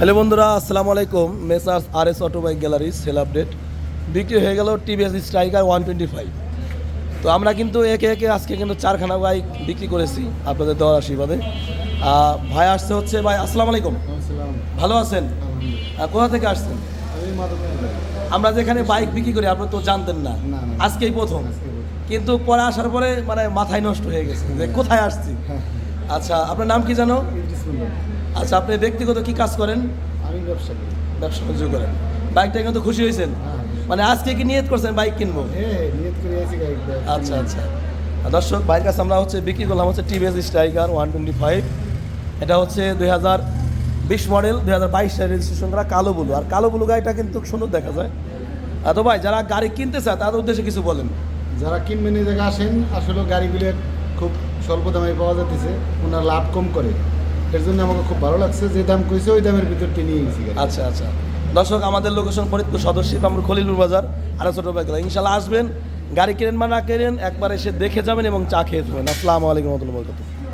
Hello বন্ধুরা আসসালামু আলাইকুম। Messrs R S autobike gallery sale update. বিক্রি হয়ে গেল TVS Striker one twenty five. তো আমরা কিন্তু একে একে আজকে কিন্তু চারখানা বাইক বিক্রি করেছি আপনাদের দেওয়ার আশীর্বাদে। ভাই আসছে হচ্ছে ভাই আসসালামু আলাইকুম। ভালো আছেন? কোথা থেকে আসছেন? আমরা যেখানে বাইক বিক্রি করি আপনি তো জানতেন না। আজকেই প্রথম। কিন্তু পরে আসার পরে মানে মাথায় নষ্ট হয়ে গেছে যে কোথায় আসছি? আচ্ছা আপনার নাম কি জানো? আচ্ছা আপনি ব্যক্তিগত কি কাজ করেন? আমি ব্যবসা করি। ব্যবসা বাণিজ্য করেন। বাইকটা কিন্তু খুশি হয়েছেন? হ্যাঁ। মানে আজকে কি নিয়ত করছেন বাইক কিনবো? হ্যাঁ আচ্ছা আচ্ছা। দর্শক বাইক কাছে আমরা হচ্ছে বিক্রি করলাম হচ্ছে TVS Striker one twenty five এটা হচ্ছে দুই হাজার বিশ মডেল দুই হাজার বাইশ সালে রেজিস্ট্রেশন করা কালো বুলু। আর কালো বুলু গাড়িটা কিন্তু সুন্দর দেখা যায়। আর তো ভাই যারা গাড়ি কিনতে চায় তাদের উদ্দেশ্যে কিছু বলেন। যারা কিনবেন এই জায়গায় আসেন আসলে গাড়িগুলো খুব স্বল্প দামে পাওয়া যাচ্ছে ওনারা লাভ কম করে। এর জন্য আমাকে খুব ভালো লাগছে। যে দাম কইছে, ওই দামের ভিতর নিয়েছি আচ্ছা আচ্ছা। দর্শক, আমাদের লোকেশন ফরিদপুর সদস্য আমরা খলিলুর বাজার, আরও ছোট বাইক ইনশাল্লাহ আসবেন, গাড়ি কেনেন বা না কেনেন, একবার এসে দেখে যাবেন এবং চা খেয়ে যাবেন আসসালামু আলাইকুম রহমতুল্লাহ